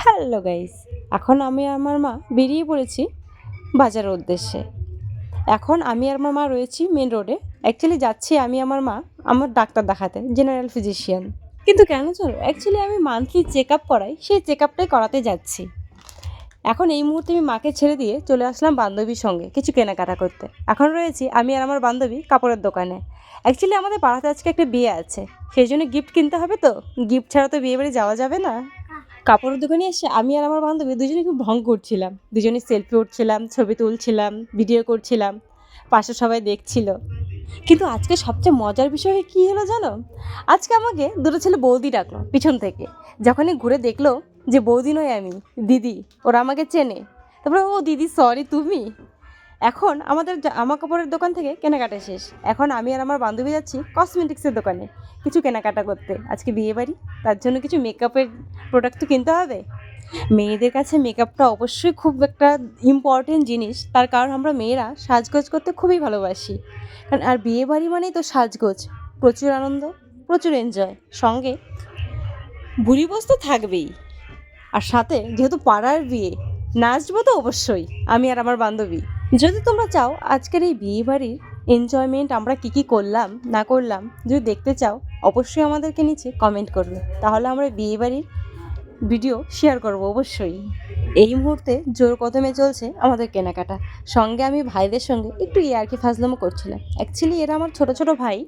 Hello guys, এখন আমি আর আমার মা বেরিয়ে পড়েছি বাজারের উদ্দেশ্যে। এখন আমি আর আমার মা রয়েছি মেন রোডে অ্যাকচুয়ালি যাচ্ছি আমি আমার মা, আমার ডাক্তার দেখাতে জেনারেল ফিজিশিয়ান কিন্তু কেন চলো অ্যাকচুয়ালি আমি মান্থলি চেক আপ করাই, সেই চেক আপটাই করাতে যাচ্ছি। এখন এই মুহূর্তে আমি মাকে ছেড়ে দিয়ে চলে আসলাম বান্ধবীর সঙ্গে কিছু কেনাকাটা করতে। এখন রয়েছি আমি আর আমার বান্ধবী কাপড়ের দোকানে। অ্যাকচুয়ালি আমাদের পাড়াতে আজকে একটা বিয়ে আছে, সেই জন্য গিফট কিনতে হবে তো? গিফট ছাড়া তো বিয়ে বাড়ি যাওয়া যাবে না। কাপড়ের দোকানে এসে আমি আর আমার বান্ধবী দুজনে খুব ভঙ্গ করছিলাম। দুজনে সেলফি উঠছিলাম, ছবি তুলছিলাম ভিডিও করছিলাম, পাশে সবাই দেখছিল। কিন্তু আজকে সবচেয়ে মজার বিষয় কি হলো জানো? আজকে আমাকে দুটো ছেলে বৌদি ডাকলো পিছন থেকে। যখনই ঘুরে দেখল যে বৌদি নয় আমি, দিদি, ওরা আমাকে চেনে। তারপরে, ও দিদি সরি তুমি? এখন আমাদের জামা কাপড়ের দোকান থেকে কেনাকাটা শেষ। এখন আমি আর আমার বান্ধবী যাচ্ছি কসমেটিক্সের দোকানে কিছু কেনাকাটা করতে। আজকে বিয়ে বাড়ি, তার জন্য কিছু মেকআপের প্রোডাক্ট তো কিনতে হবে। মেয়েদের কাছে মেকআপটা অবশ্যই খুব একটা ইম্পর্টেন্ট জিনিস। তার কারণ আমরা মেয়েরা সাজগোজ করতে খুবই ভালোবাসি। কারণ, আর বিয়ে বাড়ি মানেই তো সাজগোজ। প্রচুর আনন্দ, প্রচুর এনজয় সঙ্গে বুড়ি বস তো থাকবেই। আর সাথে যেহেতু পাড়ার বিয়ে, নাচবো তো অবশ্যই, আমি আর আমার বান্ধবী। যদি তোমরা চাও আজকের এই বিয়ে বাড়ির এনজয়মেন্ট আমরা কী কী করলাম, না করলাম, যদি দেখতে চাও, অবশ্যই আমাদেরকে নিচে কমেন্ট করবে। তাহলে আমরা বিয়ে বাড়ির ভিডিও শেয়ার করব অবশ্যই। এই মুহূর্তে জোর কদমে চলছে আমাদের কেনাকাটা। সঙ্গে আমি ভাইদের সঙ্গে একটু ইয়ার্কি ফাজলামো করছিলাম। অ্যাকচুয়ালি এরা আমার ছোট ছোট ভাই।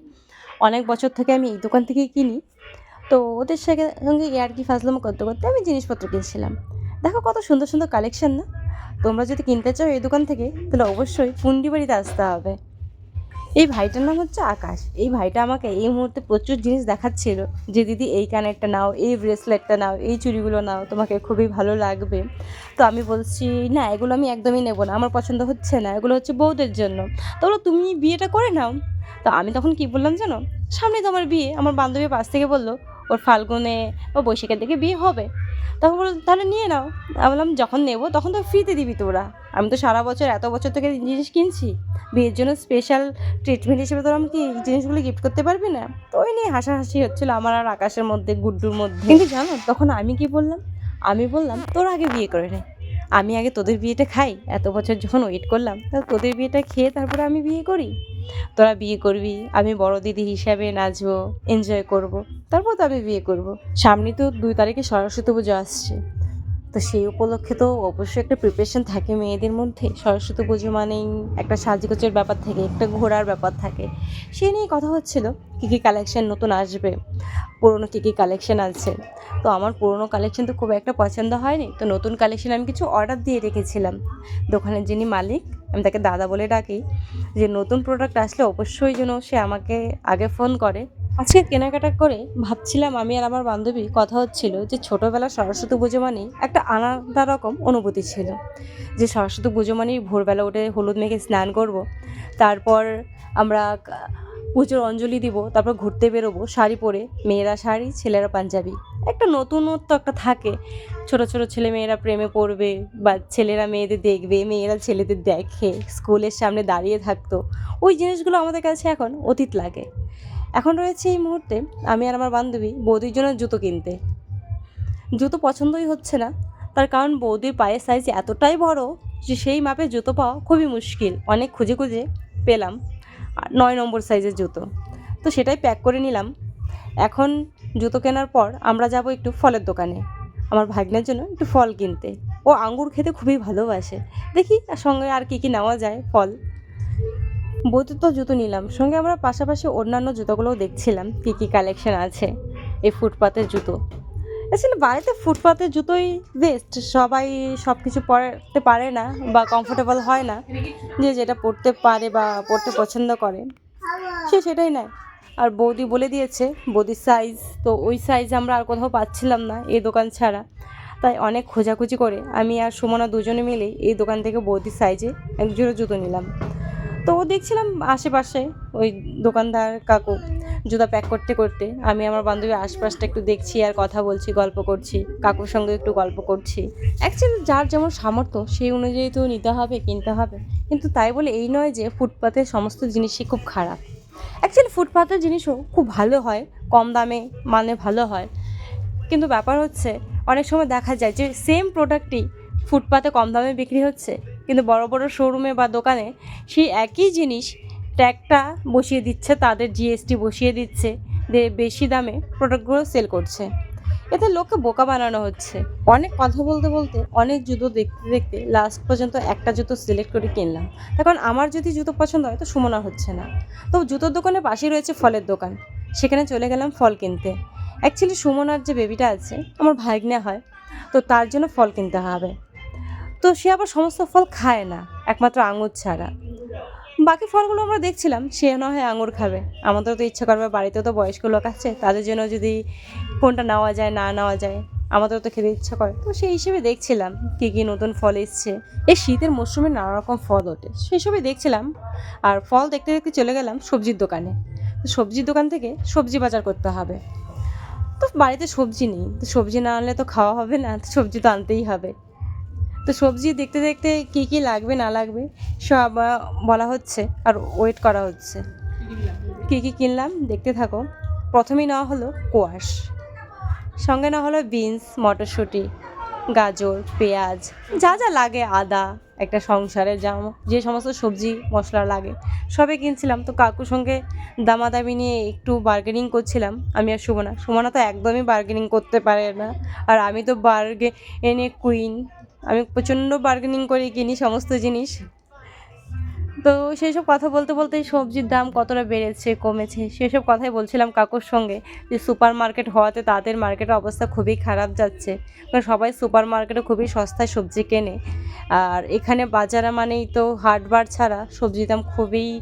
অনেক বছর থেকে আমি এই দোকান থেকেই কিনি। তো ওদের সঙ্গে সঙ্গে ইয়ার্কি ফাজলামো করতে করতে আমি জিনিসপত্র কিনছিলাম। দেখো কত সুন্দর সুন্দর কালেকশন না? তোমরা যদি কিনতে চাও এই দোকান থেকে, তাহলে অবশ্যই পুন্ডি বাড়িতে আসতে হবে। এই ভাইটার নাম হচ্ছে আকাশ। এই ভাইটা আমাকে এই মুহূর্তে প্রচুর জিনিস দেখাচ্ছিল যে, দিদি, এই কানেরটা নাও, এই ব্রেসলেটটা নাও, এই চুড়িগুলো নাও, তোমাকে খুবই ভালো লাগবে। তো আমি বলছি, না, এগুলো আমি একদমই নেব না, আমার পছন্দ হচ্ছে না, এগুলো হচ্ছে বউদের জন্য। তো বলল তুমি বিয়েটা করে নাও। তো আমি তখন কি বললাম জানো, সামনে তো আমার বিয়ে। আমার বান্ধবী পাশ থেকে বলল ওর ফাল্গুনে বা বৈশাখের দিকে বিয়ে হবে। তখন বলল, তাহলে নিয়ে নাও। আমি বললাম, যখন নেব, তখন তো ফ্রিতে দিবি তোরা। আমি তো সারা বছর, এত বছর থেকে জিনিস কিনছি। বিয়ের জন্য স্পেশাল ট্রিটমেন্ট হিসেবে তোরা আমাকে এই জিনিসগুলো গিফট করতে পারবি না? তো ওই নিয়ে হাসাহাসি হচ্ছিল আমার আর আকাশের মধ্যে, গুড্ডুর মধ্যে। কিন্তু জানো, তখন আমি কি বললাম? আমি বললাম, তোরা আগে বিয়ে করে নে। আমি আগে তোদের বিয়েটা খাই। এত বছর যখন ওয়েট করলাম, তাহলে তোদের বিয়েটা খেয়ে তারপরে আমি বিয়ে করি। তোরা বিয়ে করবি, আমি বড় দিদি হিসাবে নাচবো এনজয় করব। তারপর তো আমি বিয়ে করব। সামনে তো দুই তারিখে সরস্বতী পুজো আসছে তো সেই উপলক্ষে তো অবশ্যই একটা প্রিপারেশন থাকে মেয়েদের মধ্যে। সরস্বতী পুজো মানেই একটা সাজগোজের ব্যাপার থাকে, একটা ঘোরার ব্যাপার থাকে। সেই নিয়ে কথা হচ্ছিল, কী কী কালেকশান নতুন আসবে, পুরনো কী কী কালেকশন আছে। তো আমার পুরনো কালেকশন তো খুব একটা পছন্দ হয়নি, তো নতুন কালেকশন আমি কিছু অর্ডার দিয়ে রেখেছিলাম। দোকানের যিনি মালিক, আমি তাকে দাদা বলে ডাকি যে, নতুন প্রোডাক্ট আসলে অবশ্যই যেন সে আমাকে আগে ফোন করে। আজকে কেনাকাটা করে ভাবছিলাম আমি আর আমার বান্ধবী কথা হচ্ছিল যে ছোটোবেলা সরস্বতী পুজো মানেই একটা আলাদা রকম অনুভূতি ছিল। যে সরস্বতী পুজো মানেই ভোরবেলা উঠে হলুদ মেখে স্নান করব, তারপর আমরা পুজোর অঞ্জলি দিব, তারপর ঘুরতে বেরোবো, শাড়ি পরে মেয়েরা শাড়ি, ছেলেরা পাঞ্জাবি। একটা নতুনত্ব একটা থাকে। ছোট ছোট ছেলে মেয়েরা প্রেমে পড়বে বা ছেলেরা মেয়েদের দেখবে, মেয়েরা ছেলেদের দেখে, স্কুলের সামনে দাঁড়িয়ে থাকতো। ওই জিনিসগুলো আমাদের কাছে এখন অতীত লাগে। এখন রয়েছে এই মুহূর্তে আমি আর আমার বান্ধবী বৌদির জন্য জুতো কিনতে। জুতো পছন্দই হচ্ছে না, তার কারণ বৌদির পায়ের সাইজ এতটাই বড় যে সেই মাপে জুতো পাওয়া খুবই মুশকিল। অনেক খুঁজে খুঁজে পেলাম নয় নম্বর সাইজের জুতো। তো সেটাই প্যাক করে নিলাম। এখন জুতো কেনার পর আমরা যাব একটু ফলের দোকানে। আমার ভাগ্নের জন্য একটু ফল কিনতে। ও আঙ্গুর খেতে খুবই ভালোবাসে। দেখি সঙ্গে আর কী কী নেওয়া যায় ফল। বইতে তো জুতো নিলাম। সঙ্গে আমরা পাশাপাশি অন্যান্য জুতোগুলোও দেখছিলাম, কী কী কালেকশন আছে এই ফুটপাতের জুতো। আসলে বাড়িতে ফুটপাতের জুতোই বেস্ট সবাই সব কিছু পরতে পারে না বা কমফোর্টেবল হয় না, যে যেটা পরতে পারে বা পরতে পছন্দ করে, সে সেটাই নেয়। আর বৌদি বলে দিয়েছে, বৌদির সাইজ তো ওই সাইজ আমরা আর কোথাও পাচ্ছিলাম না এই দোকান ছাড়া। তাই অনেক খোঁজাখুঁজি করে আমি আর সুমনা দুজনে মিলে এই দোকান থেকে বৌদির সাইজে এক জোড়া জুতো নিলাম। তো দেখছিলাম আশেপাশে ওই দোকানদার কাকু জুতা প্যাক করতে করতে। আমি আমার বান্ধবী আশপাশটা একটু দেখছি আর কথা বলছি, গল্প করছি। কাকুর সঙ্গে একটু গল্প করছি। অ্যাকচুয়ালি যার যেমন সামর্থ্য, সেই অনুযায়ী তো নিতে হবে, কিনতে হবে। কিন্তু তাই বলে এই নয় যে ফুটপাতের সমস্ত জিনিসই খুব খারাপ। অ্যাকচুয়ালি ফুটপাতের জিনিসও খুব ভালো হয়, কম দামে মানে ভালো হয়। কিন্তু ব্যাপার হচ্ছে, অনেক সময় দেখা যায় যে সেম প্রোডাক্টই ফুটপাতে কম দামে বিক্রি হচ্ছে। কিন্তু বড় বড় শোরুমে বা দোকানে সেই একই জিনিস ট্যাগটা বসিয়ে দিচ্ছে, তাদের জিএসটি বসিয়ে দিচ্ছে, দিয়ে বেশি দামে প্রোডাক্টগুলো সেল করছে। এতে লোককে বোকা বানানো হচ্ছে। অনেক কথা বলতে বলতে, অনেক জুতো দেখতে দেখতে লাস্ট পর্যন্ত একটা জুতো সিলেক্ট করে কিনলাম। তখন আমার যদি জুতো পছন্দ হয়, তো সুমনা হচ্ছে না। তো জুতোর দোকানের পাশেই রয়েছে ফলের দোকান। সেখানে চলে গেলাম ফল কিনতে। অ্যাকচুয়ালি সুমনার যে বেবিটা আছে, আমার ভাগ্নে হয়। তো তার জন্য ফল কিনতে হবে। তো সে আবার সমস্ত ফল খায় না, একমাত্র আঙুর ছাড়া। বাকি ফলগুলো আমরা দেখছিলাম, সে না হয় আঙুর খাবে। আমাদেরও তো ইচ্ছা করবে বাড়িতে তো বয়স্ক লোক আছে, তাদের জন্য যদি কোনটা নেওয়া যায়, না নেওয়া যায়, আমাদেরও তো খেতে ইচ্ছা করে। তো সেই হিসেবে দেখছিলাম কী কী নতুন ফল এসছে। এই শীতের মরশুমে নানা রকম ফল ওঠে। সেই সবই দেখছিলাম, আর ফল দেখতে দেখতে চলে গেলাম সবজির দোকানে। সবজির দোকান থেকে সবজি বাজার করতে হবে। তো বাড়িতে সবজি নেই, তো সবজি না আনলে তো খাওয়া হবে না সবজি তো আনতেই হবে। তো সবজি দেখতে দেখতে কী কী লাগবে, না লাগবে, সব বলা হচ্ছে আর ওয়েট করা হচ্ছে। কী কী কিনলাম দেখতে থাকো। প্রথমেই নেওয়া হলো কোয়াশ, সঙ্গে নেওয়া হলো বিনস, মটরশুঁটি, গাজর, পেঁয়াজ, যা যা লাগে, আদা, একটা সংসারে যা, যে সমস্ত সবজি মশলা লাগে সবই কিনছিলাম। তো কাকুর সঙ্গে দামাদামি নিয়ে একটু বার্গেনিং করছিলাম। আমি আর সুমনা সুমনা তো একদমই বার্গেনিং করতে পারে না। আর আমি তো বার্গে এনে কুইন আমি প্রচণ্ড বার্গেনিং করে কিনি সমস্ত জিনিস। তো সেই সব কথা বলতে বলতে সবজির দাম কতটা বেড়েছে, কমেছে, সেসব কথাই বলছিলাম কাকুর সঙ্গে যে সুপার মার্কেট হওয়াতে তাদের মার্কেটের অবস্থা খুবই খারাপ যাচ্ছে। কারণ সবাই সুপার মার্কেটে খুবই সস্তায় সবজি কেনে। আর এখানে বাজারে মানেই তো হাটবার ছাড়া সবজির দাম খুবই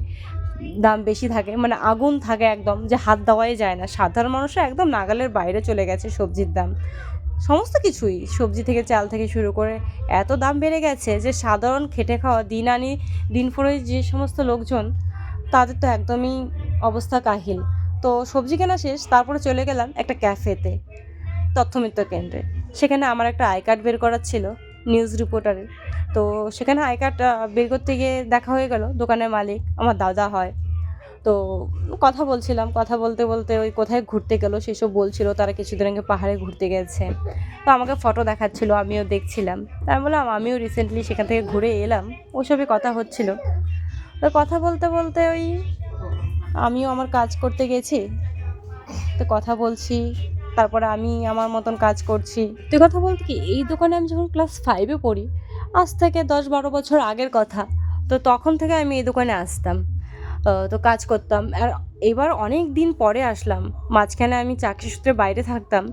দাম বেশি থাকে মানে আগুন থাকে একদম, যে হাত দেওয়াই যায় না। সাধারণ মানুষের একদম নাগালের বাইরে চলে গেছে সবজির দাম। সমস্ত কিছুই, সবজি থেকে চাল থেকে শুরু করে এত দাম বেড়ে গেছে যে সাধারণ খেটে খাওয়া দিন আনি দিন ফুরে যে সমস্ত লোকজন, তাদের তো একদমই অবস্থা কাহিল। তো সবজি কেনা শেষ, তারপরে চলে গেলাম একটা ক্যাফেতে, তথ্যমিত্র কেন্দ্রে। সেখানে আমার একটা আই কার্ড বের করার ছিল, নিউজ রিপোর্টারের। তো সেখানে আই কার্ড বের করতে গিয়ে দেখা হয়ে গেল, দোকানের মালিক, আমার দাদা হয়। তো কথা বলছিলাম, কথা বলতে বলতে ওই কোথায় ঘুরতে গেলো, সেসব বলছিল, তারা কিছুদিন আগে পাহাড়ে ঘুরতে গেছে। তো আমাকে ফটো দেখাচ্ছিল, আমিও দেখছিলাম। তাই বললাম, আমিও রিসেন্টলি সেখান থেকে ঘুরে এলাম। ওসবই কথা হচ্ছিল। তো কথা বলতে বলতে ওই আমিও আমার কাজ করতে গেছি। তো কথা বলছি, তারপরে আমি আমার মতন কাজ করছি। তুই কথা বলতে কি, এই দোকানে আমি যখন ক্লাস ফাইভে পড়ি, আজ থেকে দশ বারো বছর আগের কথা। তো তখন থেকে আমি এই দোকানে আসতাম। তো কাজ করতাম। আর এবার অনেক দিন পরে আসলাম। মাঝখানে আমি চাকরি সূত্রে বাইরে থাকতাম।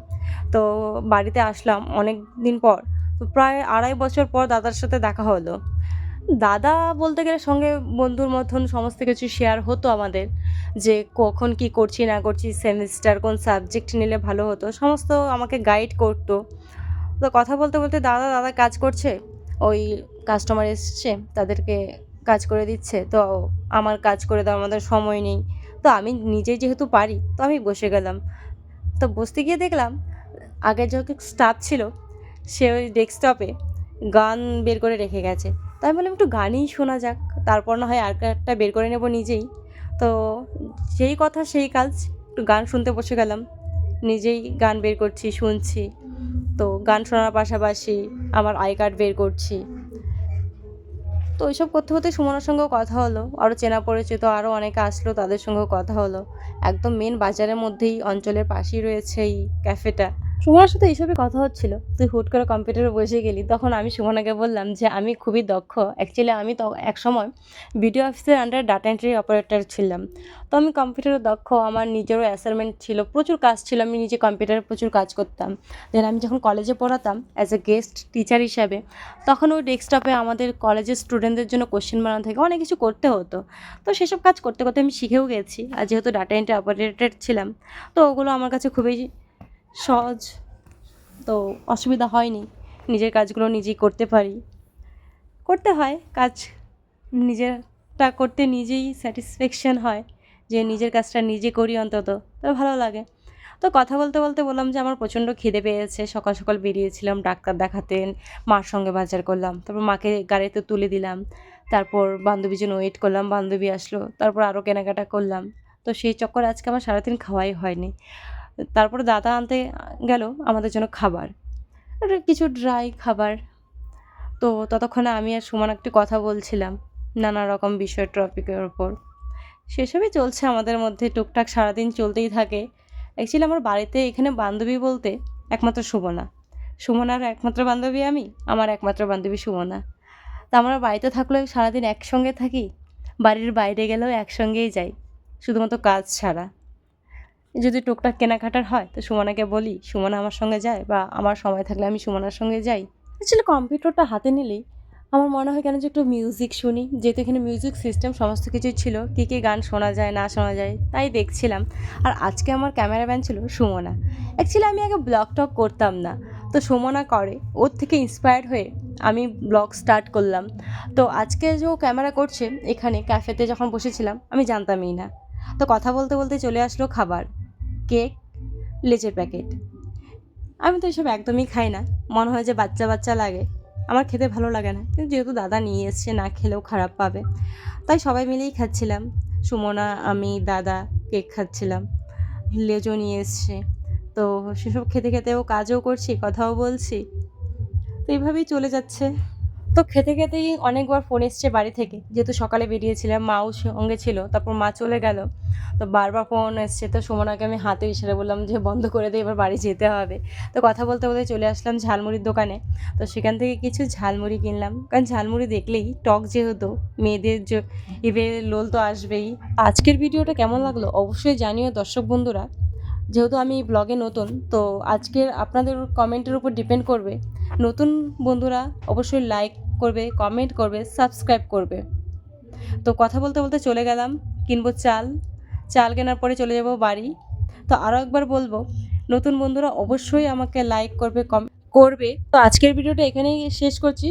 তো বাড়িতে আসলাম অনেক দিন পর। তো প্রায় আড়াই বছর পর দাদার সাথে দেখা হলো। দাদা বলতে গেলে সঙ্গে বন্ধুর মতন সমস্ত কিছু শেয়ার হতো আমাদের। যে কখন কি করছি, না করছি সেমিস্টার কোন সাবজেক্ট নিলে ভালো হতো, সমস্ত আমাকে গাইড করতো। তো কথা বলতে বলতে দাদা দাদা কাজ করছে। ওই কাস্টমার এসছে, তাদেরকে কাজ করে দিচ্ছে, তো আমার কাজ করে দেওয়ার আমাদের সময় নেই। তো আমি নিজেই যেহেতু পারি, তো আমি বসে গেলাম। তো বসতে গিয়ে দেখলাম আগের যখন স্টাফ ছিল, সে ওই ডেস্কটপে গান বের করে রেখে গেছে। তাই বললাম, একটু গানই শোনা যাক, তারপর না হয় আর একটা বের করে নেব নিজেই। তো সেই কথা, সেই কাজ, একটু গান শুনতে বসে গেলাম। নিজেই গান বের করছি, শুনছি। তো গান শোনার পাশাপাশি আমার আই কার্ড বের করছি। তো ওইসব করতে করতে সুমনার সঙ্গেও কথা হলো। আরও চেনা পরিচিত আরও অনেকে আসলো, তাদের সঙ্গেও কথা হলো। একদম মেন বাজারের মধ্যেই, অঞ্চলের পাশেই রয়েছে এই ক্যাফেটা সুমনার সাথে এইসবই কথা হচ্ছিল। তুই হুট করে কম্পিউটারে বসে গেলি। তখন আমি সুমনাকে বললাম যে, আমি খুবই দক্ষ। অ্যাকচুয়ালি আমি তো এক সময় বিডিও অফিসের আন্ডারে ডাটা এন্ট্রি অপারেটর ছিলাম। তো আমি কম্পিউটারে দক্ষ। আমার নিজেরও অ্যাসাইনমেন্ট ছিল। প্রচুর কাজ ছিল। আমি নিজে কম্পিউটারে প্রচুর কাজ করতাম। দেন আমি যখন কলেজে পড়াতাম অ্যাজ এ গেস্ট টিচার হিসাবে, তখন ওই ডেস্কটপে আমাদের কলেজের স্টুডেন্টদের জন্য কোশ্চেন বানানো থেকে অনেক কিছু করতে হতো। তো সেসব কাজ করতে করতে আমি শিখেও গেছি। আর যেহেতু ডাটা এন্ট্রি অপারেটর ছিলাম, তো ওগুলো আমার কাছে খুবই সহজ। তো অসুবিধা হয়নি। নিজের কাজগুলো নিজেই করতে পারি। করতে হয়, কাজ নিজেরটা করতে নিজেই স্যাটিসফ্যাকশান হয় যে নিজের কাজটা নিজে করি অন্তত। তো ভালো লাগে। তো কথা বলতে বলতে বললাম যে আমার প্রচণ্ড খিদে পেয়েছে। সকাল সকাল বেরিয়েছিলাম, ডাক্তার দেখাতেন, মার সঙ্গে বাজার করলাম। তারপর মাকে গাড়িতে তুলে দিলাম। তারপর বান্ধবীর জন্য ওয়েট করলাম। বান্ধবী আসলো। তারপর আরও কেনাকাটা করলাম। তো সেই চক্কর আজকে আমার সারাদিন খাওয়াই হয়নি। তারপরে দাদা আনতে গেল আমাদের জন্য খাবার। কিছু ড্রাই খাবার। তো ততক্ষণে আমি আর সুমন একটি কথা বলছিলাম নানা রকম বিষয় টপিকের ওপর সেসবই চলছে আমাদের মধ্যে, টুকটাক সারাদিন চলতেই থাকে। অ্যাকচুয়ালি আমার বাড়িতে এখানে বান্ধবী বলতে একমাত্র সুমনা। সুমনার একমাত্র বান্ধবী আমি, আমার একমাত্র বান্ধবী সুমনা। তা আমরা বাড়িতে থাকলেও সারাদিন একসঙ্গে থাকি, বাড়ির বাইরে গেলেও একসঙ্গেই যাই, শুধুমাত্র কাজ ছাড়া। যদি টুকটাক কেনাকাটার হয়, তো সুমনাকে বলি, সুমনা আমার সঙ্গে যায় বা আমার সময় থাকলে আমি সুমনার সঙ্গে যাই। অ্যাকচুয়ালি কম্পিউটারটা হাতে নিলেই আমার মনে হয় কেন যে একটু মিউজিক শুনি। যেহেতু এখানে মিউজিক সিস্টেম সমস্ত কিছুই ছিল, কী কী গান শোনা যায়, না শোনা যায়, তাই দেখছিলাম। আর আজকে আমার ক্যামেরাম্যান ছিল সুমনা। অ্যাকচুয়ালি আমি আগে ব্লগ টক করতাম না। তো সুমনা করে, ওর থেকে ইন্সপায়ার্ড হয়ে আমি ব্লগ স্টার্ট করলাম। তো আজকে যে ও ক্যামেরা করছে, এখানে ক্যাফেতে যখন বসেছিলাম, আমি জানতামই না। তো কথা বলতে বলতে চলে আসলো খাবার। কেক লেচের প্যাকেট। আমি তো এসব একদমই খাই না। মনে হয় যে বাচ্চা বাচ্চা লাগে। আমার খেতে ভালো লাগে না। কিন্তু যেহেতু দাদা নিয়ে এসছে, না খেলেও খারাপ পাবে। তাই সবাই মিলেই খাচ্ছিলাম। সুমনা, আমি, দাদা কেক খাচ্ছিলাম। লেজও নিয়ে এসছে। তো সেসব খেতে খেতেও কাজও করছি, কথাও বলছি। তো এইভাবেই চলে যাচ্ছে। তো খেতে খেতেই অনেকবার ফোন এসছে বাড়ি থেকে, যেহেতু সকালে বেরিয়েছিলাম মাও সঙ্গে ছিল, তারপর মা চলে গেল। তো বারবার ফোন এসছে, তো সুমনাকে আমি হাতে ইশারা বললাম যে, বন্ধ করে দিয়ে এবার বাড়ি যেতে হবে। তো কথা বলতে বলতে চলে আসলাম ঝালমুড়ির দোকানে। তো সেখান থেকে কিছু ঝালমুড়ি কিনলাম। কারণ ঝালমুড়ি দেখলেই টক যেহেতু, মেয়েদের ইভে লোল তো আসবেই। আজকের ভিডিওটা কেমন লাগল অবশ্যই জানিও দর্শক বন্ধুরা। যেহেতু আমি ব্লগে নতুন, তো আজকের আপনাদের কমেন্টের উপর ডিপেন্ড করবে। নতুন বন্ধুরা, অবশ্যই লাইক করবে কমেন্ট করবে সাবস্ক্রাইব করবে। তো কথা বলতে বলতে চলে গেলাম, কিনবো চাল। চাল কেনার পরে চলে যাব বাড়ি। তো আরও একবার বলব, নতুন বন্ধুরা অবশ্যই আমাকে লাইক করবে কম করবে। তো আজকের ভিডিওটা এখানেই শেষ করছি